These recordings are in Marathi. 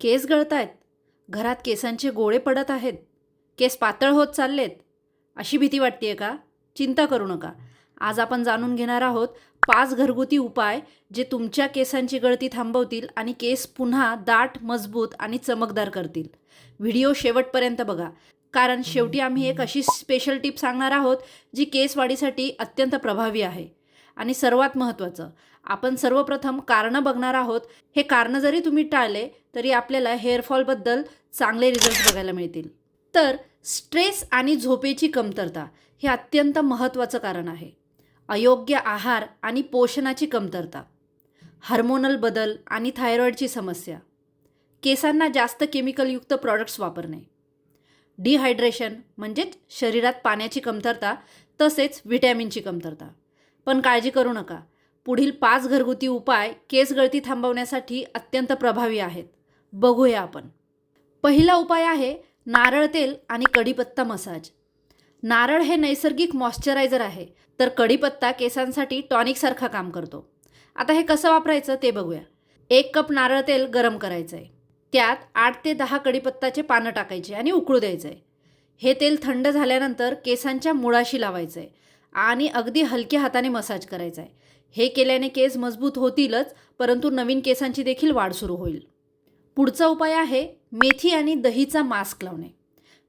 केस गळतायत. घरात केसांचे गोळे पडत आहेत. केस पातळ होत चाललेत. अशी भीती वाटते का? चिंता करू नका. आज आपण जाणून घेणार आहोत पाच घरगुती उपाय जे तुमच्या केसांची गळती थांबवतील आणि केस पुन्हा दाट मजबूत आणि चमकदार करतील. व्हिडिओ शेवटपर्यंत बघा. कारण शेवटी आम्ही एक अशी स्पेशल टिप सांगणार आहोत जी केस वाढीसाठी अत्यंत प्रभावी आहे. आणि सर्वात महत्त्वाचं आपण सर्वप्रथम कारणं बघणार आहोत. हे कारणं जरी तुम्ही टाळले तरी आपल्याला हेअरफॉलबद्दल चांगले रिझल्ट बघायला मिळतील. तर स्ट्रेस आणि झोपेची कमतरता हे अत्यंत महत्त्वाचं कारण आहे. अयोग्य आहार आणि पोषणाची कमतरता हार्मोनल बदल आणि थायरॉईडची समस्या केसांना जास्त केमिकलयुक्त प्रॉडक्ट्स वापरणे डिहायड्रेशन म्हणजेच शरीरात पाण्याची कमतरता तसेच व्हिटॅमिनची कमतरता. पण काळजी करू नका. पुढील पाच घरगुती उपाय केस गळती थांबवण्यासाठी अत्यंत प्रभावी आहेत. बघूया आपण. पहिला उपाय आहे नारळ तेल आणि कढीपत्ता मसाज. नारळ हे नैसर्गिक मॉइश्चरायझर आहे तर कढीपत्ता केसांसाठी टॉनिकसारखा काम करतो. आता हे कसं वापरायचं ते बघूया. एक कप नारळ तेल गरम करायचं आहे त्यात आठ ते दहा कढीपत्ताचे पानं टाकायचे आणि उकळू द्यायचं आहे हे तेल थंड झाल्यानंतर केसांच्या मुळाशी लावायचं आहे आणि अगदी हलक्या हाताने मसाज करायचा आहे हे केल्याने केस मजबूत होतीलच परंतु नवीन केसांची देखील वाढ सुरू होईल. पुढचा उपाय आहे मेथी आणि दहीचा मास्क लावणे.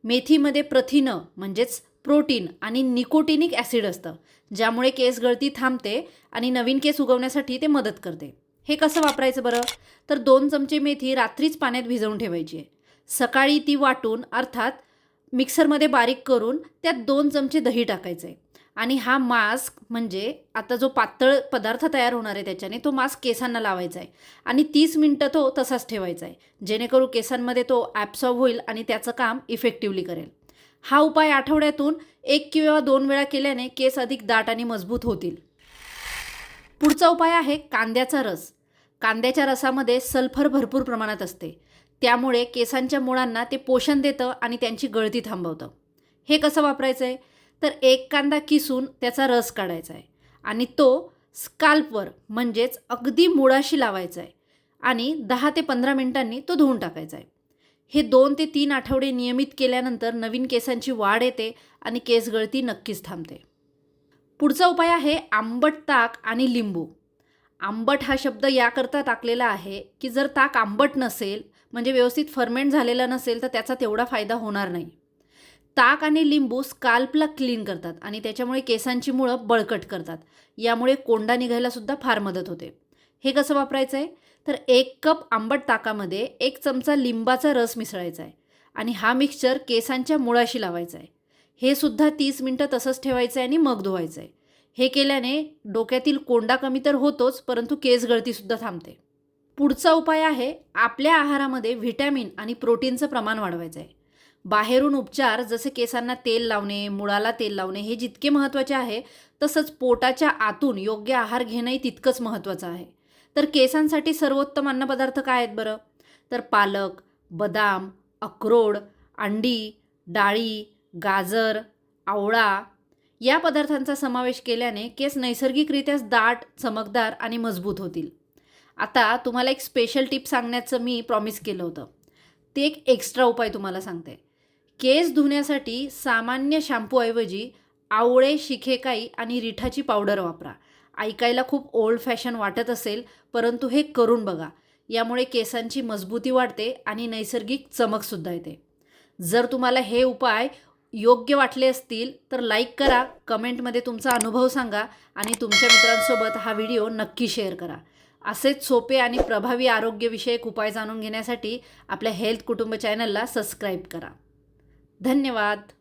मेथीमध्ये प्रथिनं म्हणजेच प्रोटीन आणि निकोटिनिक ॲसिड असतं ज्यामुळे केस गळती थांबते आणि नवीन केस उगवण्यासाठी ते मदत करते. हे कसं वापरायचं बरं? तर दोन चमचे मेथी रात्रीच पाण्यात भिजवून ठेवायची. आहे सकाळी ती वाटून अर्थात मिक्सरमध्ये बारीक करून त्यात दोन चमचे दही टाकायचं आहे आणि हा मास्क म्हणजे आता जो पातळ पदार्थ तयार होणार आहे त्याच्याने तो मास्क केसांना लावायचा आहे. आणि तीस मिनटं तो तसाच ठेवायचा आहे. जेणेकरून केसांमध्ये तो ॲप्सॉर्ब होईल आणि त्याचं काम इफेक्टिवली करेल. हा उपाय आठवड्यातून एक किंवा दोन वेळा केल्याने केस अधिक दाट आणि मजबूत होतील. पुढचा उपाय आहे कांद्याचा रस. कांद्याच्या रसामध्ये सल्फर भरपूर प्रमाणात असते. त्यामुळे केसांच्या मुळांना ते पोषण देतं आणि त्यांची गळती थांबवतं. हे कसं वापरायचं आहे तर एक कांदा किसून त्याचा रस काढायचा आहे. आणि तो स्काल्पवर म्हणजेच अगदी मुळाशी लावायचा आहे. आणि दहा ते पंधरा मिनिटांनी तो धुवून टाकायचा आहे. हे दोन ते तीन आठवडे नियमित केल्यानंतर नवीन केसांची वाढ येते आणि केस गळती नक्कीच थांबते. पुढचा उपाय आहे आंबट ताक आणि लिंबू. आंबट हा शब्द याकरता टाकलेला आहे की जर ताक आंबट नसेल म्हणजे व्यवस्थित फर्मेंट झालेलं नसेल तर त्याचा तेवढा फायदा होणार नाही. ताक आणि लिंबू स्काल्पला क्लीन करतात आणि त्याच्यामुळे केसांची मुळं बळकट करतात. यामुळे कोंडा निघायला सुद्धा फार मदत होते. हे कसं वापरायचं आहे तर एक कप आंबट ताकामध्ये एक चमचा लिंबाचा रस मिसळायचा आहे आणि हा मिक्सचर केसांच्या मुळाशी लावायचा आहे हे सुद्धा तीस मिनटं तसंच ठेवायचं आहे आणि मग धुवायचं आहे हे केल्याने डोक्यातील कोंडा कमी तर होतोच परंतु केस गळतीसुद्धा थांबते. पुढचा उपाय आहे आपल्या आहारामध्ये व्हिटॅमिन आणि प्रोटीनचं प्रमाण वाढवायचं आहे बाहेरून उपचार जसे केसांना तेल लावणे मुळाला तेल लावणे हे जितके महत्त्वाचे आहे तसंच पोटाच्या आतून योग्य आहार घेणंही तितकंच महत्त्वाचं आहे. तर केसांसाठी सर्वोत्तम अन्नपदार्थ काय आहेत बरं? तर पालक बदाम अक्रोड अंडी डाळी गाजर आवळा या पदार्थांचा समावेश केल्याने केस नैसर्गिकरित्याच दाट चमकदार आणि मजबूत होतील. आता तुम्हाला एक स्पेशल टिप सांगण्याचं मी प्रॉमिस केलं होतं. ते एक एक्स्ट्रा उपाय तुम्हाला सांगते. केस धुण्यासाठी सामान्य शॅम्पूऐवजी आवळे शिखेकाई आणि रिठाची पावडर वापरा. ऐकायला खूप ओल्ड फॅशन वाटत असेल परंतु हे करून बघा. यामुळे केसांची मजबूती वाढते आणि नैसर्गिक चमकसुद्धा येते. जर तुम्हाला हे उपाय योग्य वाटले असतील तर लाईक करा कमेंटमध्ये तुमचा अनुभव सांगा आणि तुमच्या मित्रांसोबत हा व्हिडिओ नक्की शेअर करा. असेच सोपे आणि प्रभावी आरोग्यविषयक उपाय जाणून घेण्यासाठी आपल्या हेल्थ कुटुंब चॅनलला सबस्क्राईब करा. धन्यवाद.